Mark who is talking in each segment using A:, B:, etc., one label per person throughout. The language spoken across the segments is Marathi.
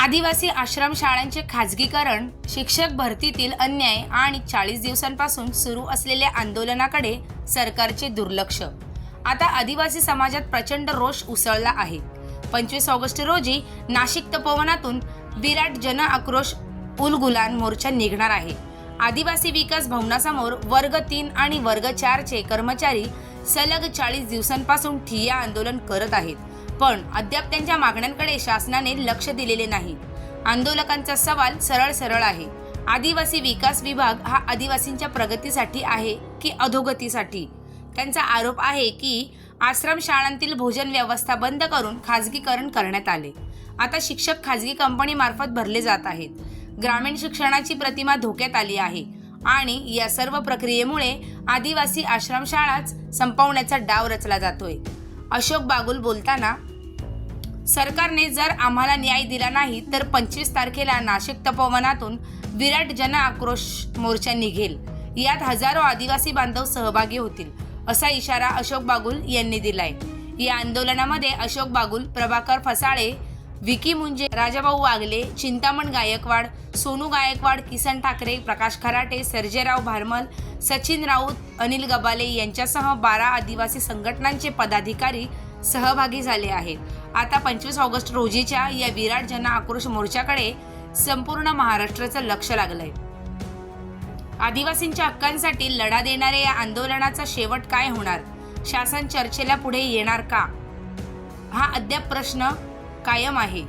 A: आदिवासी आश्रमशाळांचे खाजगीकरण शिक्षक भरतीतील अन्याय आणि चाळीस दिवसांपासून सुरू असलेल्या आंदोलनाकडे सरकारचे दुर्लक्ष. आता आदिवासी समाजात प्रचंड रोष उसळला आहे. पंचवीस ऑगस्ट रोजी नाशिक तपोवनातून विराट जन आक्रोश उलगुलान मोर्चा निघणार आहे. आदिवासी विकास भवनासमोर वर्ग तीन आणि वर्ग चारचे कर्मचारी सलग चाळीस दिवसांपासून ठिय्या आंदोलन करत आहेत. पण अद्याप त्यांच्या मागण्यांकडे शासनाने लक्ष दिलेले नाही. आंदोलकांचा सवाल सरळ सरळ आहे. आदिवासी विकास विभाग हा आदिवासींच्या प्रगतीसाठी आहे की अधोगतीसाठी? त्यांचा आरोप आहे की आश्रमशाळांतील भोजन व्यवस्था बंद करून खाजगीकरण करण्यात आले. आता शिक्षक खाजगी कंपनीमार्फत भरले जात आहेत. ग्रामीण शिक्षणाची प्रतिमा धोक्यात आली आहे आणि या सर्व प्रक्रियेमुळे आदिवासी आश्रमशाळाच संपवण्याचा डाव रचला जातोय. अशोक बागुल बोलताना सरकारने जर आम्हाला न्याय दिला नाही तर पंचवीस तारखेला नाशिक तपोवनातून विराट जन आक्रोश मोर्चा निघेल. यात हजारो आदिवासी बांधव सहभागी होतील असा इशारा अशोक बागुल यांनी दिलाय. या आंदोलनामध्ये अशोक बागुल प्रभाकर फसाळे विकी मुंजे राजाभाऊ वागले चिंतामण गायकवाड सोनू गायकवाड किसन ठाकरे प्रकाश खराटे सर्जेराव भारमल सचिन राऊत अनिल गबाले यांच्यासह बारा आदिवासी संघटनांचे पदाधिकारी सहभागी झाले आहेत आता पंचवीस ऑगस्ट रोजीच्या या विराट जन आक्रोश मोर्चाकडे संपूर्ण महाराष्ट्राचं लक्ष लागलंय. आदिवासींच्या हक्कांसाठी लढा देणाऱ्या या आंदोलनाचा शेवट काय होणार? शासन चर्चेला पुढे येणार का? हा अद्याप प्रश्न कायम आहे.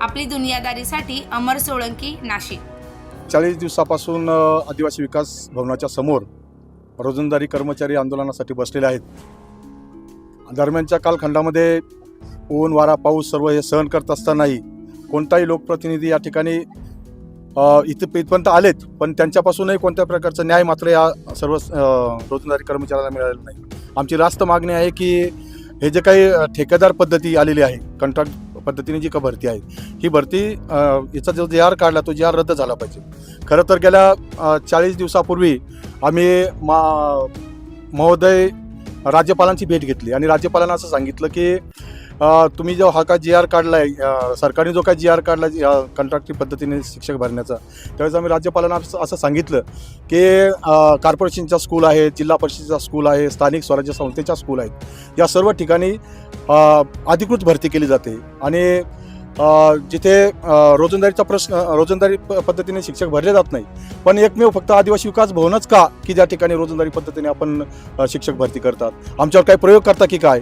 A: आपली दुनियादारीसाठी अमर सोळंकी नाशिक.
B: चाळीस दिवसापासून आदिवासी विकास भवनाच्या समोर रोजंदारी कर्मचारी आंदोलनासाठी बसलेले आहेत. दरम्यानच्या कालखंडामध्ये ऊन वारा पाऊस सर्व हे सहन करत असतानाही कोणताही लोकप्रतिनिधी या ठिकाणी इथं इथपर्यंत आलेत पण त्यांच्यापासूनही कोणत्या प्रकारचा न्याय मात्र या सर्व रोजंदारी कर्मचाऱ्याला मिळालेला नाही. आमची रास्त मागणी आहे की हे जे काही ठेकेदार पद्धती आलेली आहे कंत्राट पद्धतीने जी का भरती आहे ही भरती याचा जो जे आर काढला तो जे आर रद्द झाला पाहिजे. खरं तर गेल्या चाळीस दिवसापूर्वी आम्ही मा महोदय राज्यपालांची भेट घेतली. आणि राज्यपालांना असं सांगितलं की तुम्ही जो हा का जी आर काढला आहे सरकारने जो काय जी आर काढला कंत्राटी पद्धतीने शिक्षक भरण्याचा त्यावेळेस आम्ही राज्यपालांना असं असं सांगितलं की अ, कॉर्पोरेशनच्या स्कूल आहेत जिल्हा परिषदेचा स्कूल आहे स्थानिक स्वराज्य संस्थेच्या स्कूल आहेत. या सर्व ठिकाणी अधिकृत भरती केली जाते. आणि जिथे रोजंदारीचा प्रश्न रोजंदारी प- पद्धतीने शिक्षक भरले जात नाही. पण एकमेव फक्त आदिवासी विकास भवनच का की ज्या ठिकाणी रोजंदारी पद्धतीने आपण शिक्षक भरती करतात? आमच्यावर काही प्रयोग करता की काय?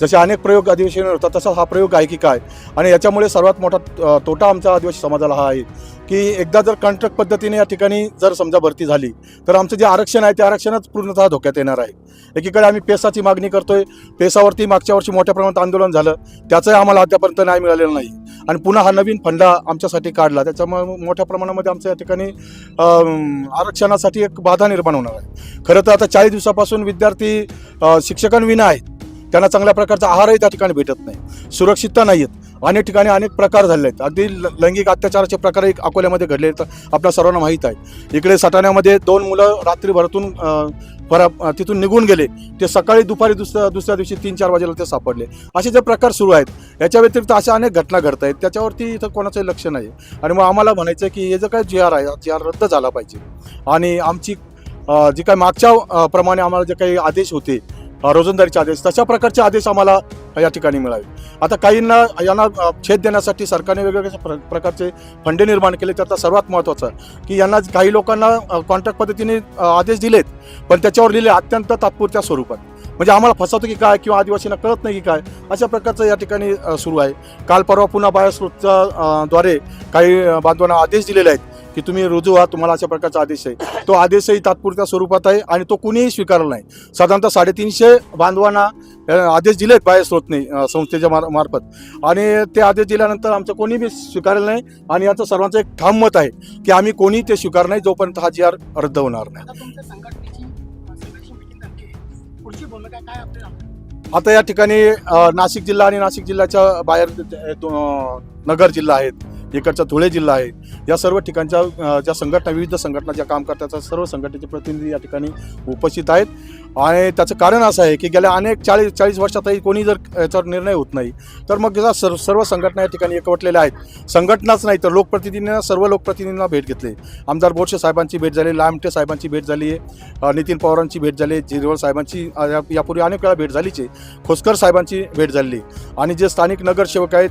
B: जसे अनेक प्रयोग अधिवेशन होतात तसा हा प्रयोग आहे की काय? आणि याच्यामुळे सर्वात मोठा तोटा आमच्या आदिवासी समाजाला हा आहे की एकदा जर कॉन्ट्रॅक्ट पद्धतीने या ठिकाणी जर समजा भरती झाली तर आमचं जे आरक्षण आहे ते आरक्षणच पूर्णतः धोक्यात येणार आहे. एकीकडे आम्ही पेसाची मागणी करतोय पेसावरती मागच्या वर्षी मोठ्या प्रमाणात आंदोलन झालं त्याचंही आम्हाला अद्यापर्यंत न्याय मिळालेला नाही. आणि पुन्हा हा नवीन फंडा आमच्यासाठी काढला त्याच्यामुळे मोठ्या प्रमाणामध्ये आमच्या या ठिकाणी आरक्षणासाठी एक बाधा निर्माण होणार आहे. खरं तर आता चाळीस दिवसापासून विद्यार्थी शिक्षकांविना आहेत. त्यांना चांगल्या प्रकारचा आहारही त्या ठिकाणी भेटत नाही. सुरक्षितता नाही आहेत. अनेक ठिकाणी अनेक प्रकार झाले आहेत. अगदी लैंगिक अत्याचाराचे प्रकार एक अकोल्यामध्ये घडले आहेत आपल्या सर्वांना माहीत आहे. इकडे सटाण्यामध्ये दोन मुलं रात्रीभरातून अ, परा तिथून निघून गेले. ते सकाळी दुपारी दुसऱ्या दुसऱ्या दिवशी तीन चार वाजेला ते सापडले. असे जे प्रकार सुरू आहेत याच्या व्यतिरिक्त अशा अनेक घटना घडत आहेत. त्याच्यावरती इथं कोणाचंही लक्ष नाही आणि मग आम्हाला म्हणायचं की हे जे काय जी आर आहे जी आर रद्द झाला पाहिजे. आणि आमची जी काय मागच्या प्रमाणे आम्हाला जे काही आदेश होते रोजंदारीचे आदेश तशा प्रकारचे आदेश आम्हाला या ठिकाणी मिळावे. आता काहींना यांना छेद देण्यासाठी सरकारने वेगवेगळ्या प्र- प्रकारचे फंडे निर्माण केले त्याचा सर्वात महत्त्वाचा की यांना काही लोकांना कॉन्ट्रॅक्ट पद्धतीने आदेश दिलेत पण त्याच्यावर लिहिले अत्यंत तात्पुरत्या स्वरूपात. म्हणजे आम्हाला फसवतो की काय किंवा आदिवासींना कळत नाही की काय अशा प्रकारचं या ठिकाणी सुरू आहे. काल परवा पुन्हा बायोस्रोतच्या द्वारे काही बांधवांना आदेश दिलेले आहेत की तुम्ही रुजू व्हा तुम्हाला अशा प्रकारचा आदेश आहे. तो आदेशही तात्पुरत्या स्वरूपात आहे आणि तो कुणीही स्वीकारला नाही. साधारणतः साडेतीनशे बांधवांना आदेश दिलेत बाह्य स्रोतने अ, संस्थेच्या मार मार्फत. आणि ते आदेश दिल्यानंतर आमचं कोणी बी स्वीकारलं नाही आणि याचं सर्वांचं एक ठाम मत आहे की आम्ही कोणी ते स्वीकार नाही जोपर्यंत हा जी आर रद्द होणार नाही.
C: आता
B: या ठिकाणी नाशिक जिल्हा आणि नाशिक जिल्ह्याच्या बाहेर नगर जिल्हा आहेत. इकडचा धुळे जिल्हा आहे. या सर्व ठिकाणच्या ज्या संघटना विविध संघटना ज्या काम करतात त्या सर्व संघटनेचे प्रतिनिधी या ठिकाणी उपस्थित आहेत. आणि त्याचं कारण असं आहे की गेल्या अनेक चाळीस चाळीस वर्षातही कोणी जर याच्यावर निर्णय होत नाही तर मग या सर्व सर्व संघटना या ठिकाणी एकवटलेल्या आहेत. संघटनाच नाही तर लोकप्रतिनिधींना सर्व लोकप्रतिनिधींना भेट घेतली. आमदार बोरशे साहेबांची भेट झाली लामटे साहेबांची भेट झाली आहे नितीन पवारांची भेट झाली आहे जिरवळ साहेबांची यापूर्वी अनेक वेळा भेट झालीच आहे. खोसकर साहेबांची भेट झाली. आणि जे स्थानिक नगरसेवक आहेत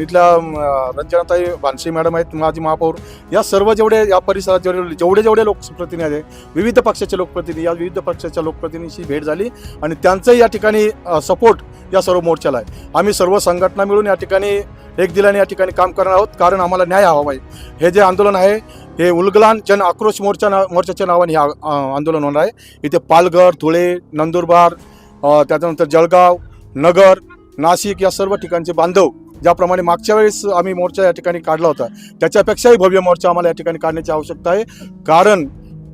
B: इथल्या रंजनाताई भानसी मॅडम आहेत माजी महापौर. या सर्व जेवढे या परिसरात जेवढे जेवढे जेवढे लोकप्रतिनिधी आहेत विविध पक्षाचे लोकप्रतिनिधी या विविध पक्षाच्या लोकप्रतिनिधीशी भेट झाली आणि त्यांचंही या ठिकाणी सपोर्ट या सर्व मोर्चाला आहे. आम्ही सर्व संघटना मिळून या ठिकाणी एक दिलाने या ठिकाणी काम करणार आहोत कारण आम्हाला न्याय हवा आहे. हे जे आंदोलन आहे हे उलगलान जन आक्रोश मोर्चा ना मोर्चाच्या नावाने हे आंदोलन होणार आहे. इथे पालघर धुळे नंदुरबार त्याच्यानंतर जळगाव नगर नाशिक या सर्व ठिकाणचे बांधव ज्याप्रमाणे मागच्या वेळेस आम्ही मोर्चा या ठिकाणी काढला होता त्याच्यापेक्षाही भव्य मोर्चा आम्हाला या ठिकाणी काढण्याची आवश्यकता आहे. कारण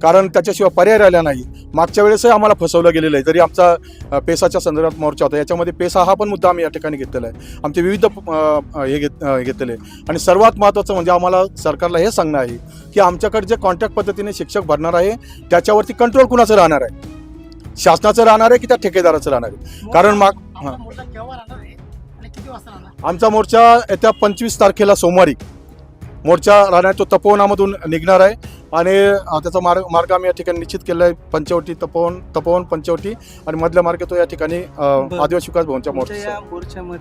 B: कारण त्याच्याशिवाय पर्याय राहिला नाही. मागच्या वेळेसही आम्हाला फसवलं गेलेलं आहे. जरी आमचा पेसाच्या संदर्भात मोर्चा होता. याच्यामध्ये पेसा हा पण मुद्दा आम्ही या ठिकाणी घेतलेला आहे. आमचे विविध हे घेत घेतलेले आहे. आणि सर्वात महत्त्वाचं म्हणजे आम्हाला सरकारला हे सांगणं आहे की आमच्याकडे जे कॉन्ट्रॅक्ट पद्धतीने शिक्षक भरणार आहे त्याच्यावरती कंट्रोल कुणाचं राहणार आहे? शासनाचं राहणार आहे की त्या ठेकेदाराचं राहणार आहे? कारण माग हां. आमचा मोर्चा येत्या पंचवीस तारखेला सोमवारी मोर्चा राहणार तो तपोवनामधून निघणार आहे आणि त्याचा मार्ग मार्ग आम्ही या ठिकाणी निश्चित केला आहे पंचवटी तपोवन तपोवन पंचवटी आणि मधला मार्ग तो या ठिकाणी. आदिवासी विकास भवनच्या मोर्चा
D: मोर्चामध्ये